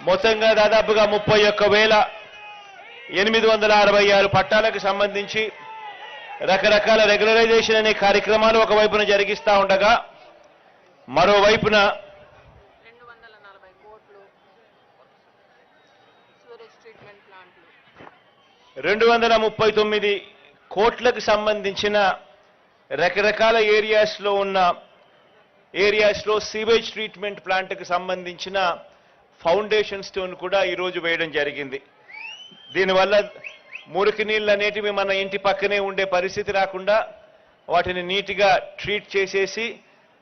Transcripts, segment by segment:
మొత్తంగా దాదాపుగా ముప్పై ఒక్క వేల ఎనిమిది వందల అరవై ఆరు పట్టాలకు సంబంధించి రకరకాల రెగ్యులరైజేషన్ అనే కార్యక్రమాలు ఒకవైపున జరిగిస్తా ఉండగా మరోవైపున రెండు వందల రెండు వందల ముప్పై తొమ్మిది కోట్లకు సంబంధించిన రకరకాల ఏరియాస్లో ఉన్న ఏరియాస్లో సీవేజ్ ట్రీట్మెంట్ ప్లాంట్కి సంబంధించిన ఫౌండేషన్ స్టోన్ కూడా ఈరోజు వేయడం జరిగింది. దీనివల్ల మురికి నీళ్ళు అనేటివి మన ఇంటి పక్కనే ఉండే పరిస్థితి రాకుండా వాటిని నీట్గా ట్రీట్ చేసేసి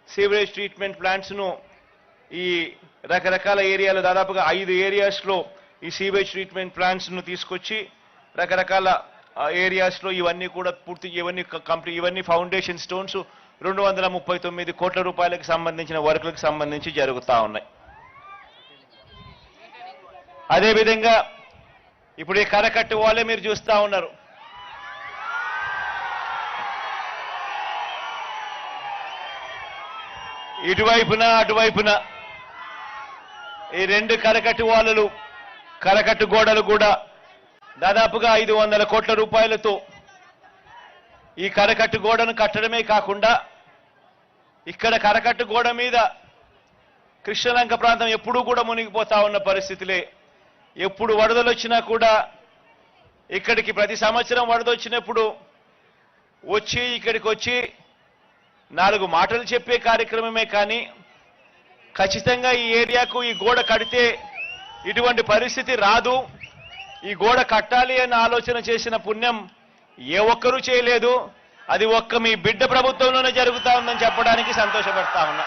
సీవరేజ్ ట్రీట్మెంట్ ప్లాంట్స్ను ఈ రకరకాల ఏరియాలో దాదాపుగా ఐదు ఏరియాస్లో ఈ సీవేజ్ ట్రీట్మెంట్ ప్లాంట్స్ను తీసుకొచ్చి రకరకాల ఏరియాస్లో ఇవన్నీ కూడా పూర్తి ఇవన్నీ కంప్లీట్ ఇవన్నీ ఫౌండేషన్ స్టోన్స్ రెండు వందల ముప్పై తొమ్మిది కోట్ల రూపాయలకు సంబంధించిన వర్కులకు సంబంధించి జరుగుతూ ఉన్నాయి. అదేవిధంగా ఇప్పుడు ఈ కరకట్టు వాళ్ళే మీరు చూస్తూ ఉన్నారు. ఇటువైపున అటువైపున ఈ రెండు కరకట్టు వాళ్ళలు కరకట్టు గోడలు కూడా దాదాపుగా ఐదు వందల కోట్ల రూపాయలతో ఈ కరకట్టు గోడను కట్టడమే కాకుండా ఇక్కడ కరకట్టు గోడ మీద కృష్ణలంక ప్రాంతం ఎప్పుడూ కూడా మునిగిపోతా ఉన్న పరిస్థితులే. ఎప్పుడు వరదలు వచ్చినా కూడా ఇక్కడికి ప్రతి సంవత్సరం వరద వచ్చినప్పుడు వచ్చి ఇక్కడికి వచ్చి నాలుగు మాటలు చెప్పే కార్యక్రమమే కానీ ఖచ్చితంగా ఈ ఏరియాకు ఈ గోడ కడితే ఇటువంటి పరిస్థితి రాదు. ఈ గోడ కట్టాలి అన్న ఆలోచన చేసిన పుణ్యం ఏ ఒక్కరూ చేయలేదు. అది ఒక్క మీ బిడ్డ ప్రభుత్వంలోనే జరుగుతా ఉందని చెప్పడానికి సంతోషపడతా ఉన్నా.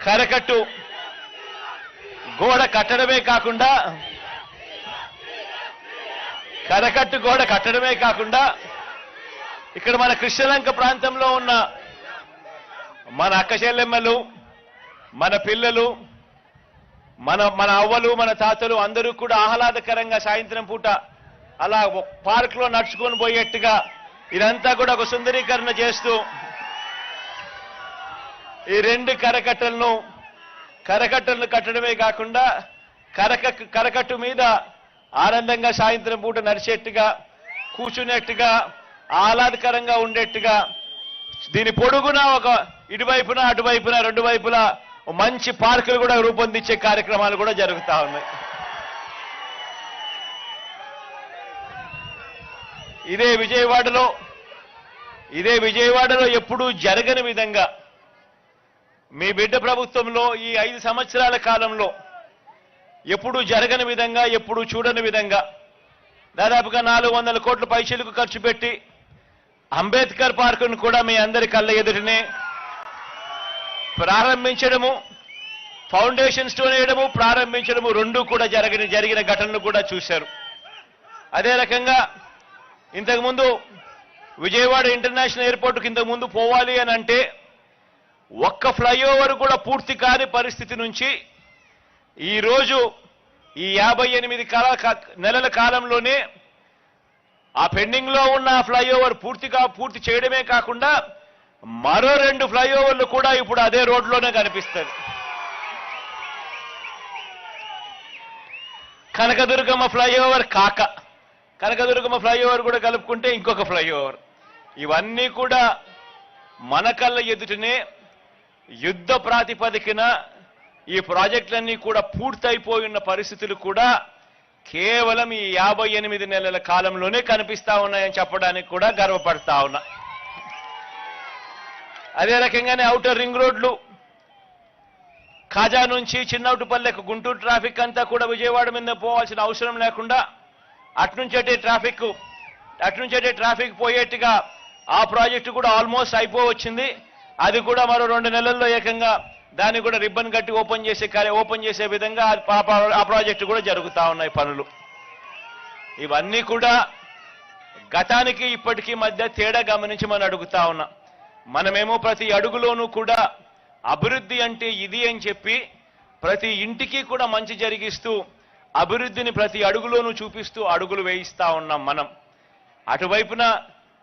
కరకట్టు. గోడ కట్టడమే కాకుండా కరకట్టు గోడ కట్టడమే కాకుండా ఇక్కడ మన కృష్ణలంక ప్రాంతంలో ఉన్న మన అక్కచెల్లెమ్మలు మన పిల్లలు మన మన అవ్వలు మన తాతలు అందరూ కూడా ఆహ్లాదకరంగా సాయంత్రం పూట అలా పార్క్లో నడుచుకొని పోయేట్టుగా ఇదంతా కూడా ఒక సుందరీకరణ చేస్తూ ఈ రెండు కరకట్టలను కరకట్టలను కట్టడమే కాకుండా కరక కరకట్టు మీద ఆనందంగా సాయంత్రం పూట నడిచేట్టుగా కూర్చునేట్టుగా ఆహ్లాదకరంగా ఉండేట్టుగా దీని పొడుగున ఒక ఇటువైపున అటువైపున రెండు వైపులా మంచి పార్కులు కూడా రూపొందించే కార్యక్రమాలు కూడా జరుగుతూ ఉన్నాయి. ఇదే విజయవాడలో ఇదే విజయవాడలో ఎప్పుడూ జరగని విధంగా మీ బిడ్డ ప్రభుత్వంలో ఈ ఐదు సంవత్సరాల కాలంలో ఎప్పుడూ జరగని విధంగా ఎప్పుడూ చూడని విధంగా దాదాపుగా నాలుగు వందల కోట్ల పైసలకు ఖర్చు పెట్టి అంబేద్కర్ పార్కును కూడా మీ అందరి కళ్ళ ఎదుటనే ప్రారంభించడము ఫౌండేషన్ స్టోన్ వేయడము ప్రారంభించడము రెండు కూడా జరిగిన జరిగిన ఘటనలు కూడా చూశారు. అదే రకంగా ఇంతకుముందు విజయవాడ ఇంటర్నేషనల్ ఎయిర్పోర్ట్కి ఇంతకుముందు పోవాలి అని అంటే ఒక్క ఫ్లైఓవర్ కూడా పూర్తి కాని పరిస్థితి నుంచి ఈరోజు ఈ యాభై ఎనిమిది కాల నెలల కాలంలోనే ఆ పెండింగ్లో ఉన్న ఫ్లైఓవర్ పూర్తిగా పూర్తి చేయడమే కాకుండా మరో రెండు ఫ్లైఓవర్లు కూడా ఇప్పుడు అదే రోడ్లోనే కనిపిస్తుంది కనకదుర్గమ్మ ఫ్లైఓవర్ కాక కనకదుర్గమ్మ ఫ్లైఓవర్ కూడా కలుపుకుంటే ఇంకొక ఫ్లైఓవర్. ఇవన్నీ కూడా మన కళ్ళ ఎదుటనే యుద్ధ ప్రాతిపదికన ఈ ప్రాజెక్టులన్నీ కూడా పూర్తయిపోయి ఉన్న పరిస్థితులు కూడా కేవలం ఈ యాభై ఎనిమిది నెలల కాలంలోనే కనిపిస్తా ఉన్నాయని చెప్పడానికి కూడా గర్వపడతా ఉన్నా. అదే రకంగానే అవుటర్ రింగ్ రోడ్లు ఖాజా నుంచి చిన్నౌటుపల్లెకు గుంటూరు ట్రాఫిక్ అంతా కూడా విజయవాడ మీద పోవాల్సిన అవసరం లేకుండా అట్నుంచటే ట్రాఫిక్ అట్నుంచటే ట్రాఫిక్ పోయేట్టుగా ఆ ప్రాజెక్టు కూడా ఆల్మోస్ట్ అయిపోవచ్చింది. అది కూడా మరో రెండు నెలల్లో ఏకంగా దాన్ని కూడా రిబ్బన్ కట్టి ఓపెన్ చేసే కార్య ఓపెన్ చేసే విధంగా ఆ- ప్రాజెక్టు కూడా జరుగుతా ఉన్నాయి పనులు. ఇవన్నీ కూడా గతానికి ఇప్పటికీ మధ్య తేడా గమనించి మనం అడుగుతా ఉన్నాం. మనమేమో ప్రతి అడుగులోనూ కూడా అభివృద్ధి అంటే ఇది అని చెప్పి ప్రతి ఇంటికి కూడా మంచి జరిగిస్తూ అభివృద్ధిని ప్రతి అడుగులోనూ చూపిస్తూ అడుగులు వేయిస్తా ఉన్నాం మనం. అటువైపున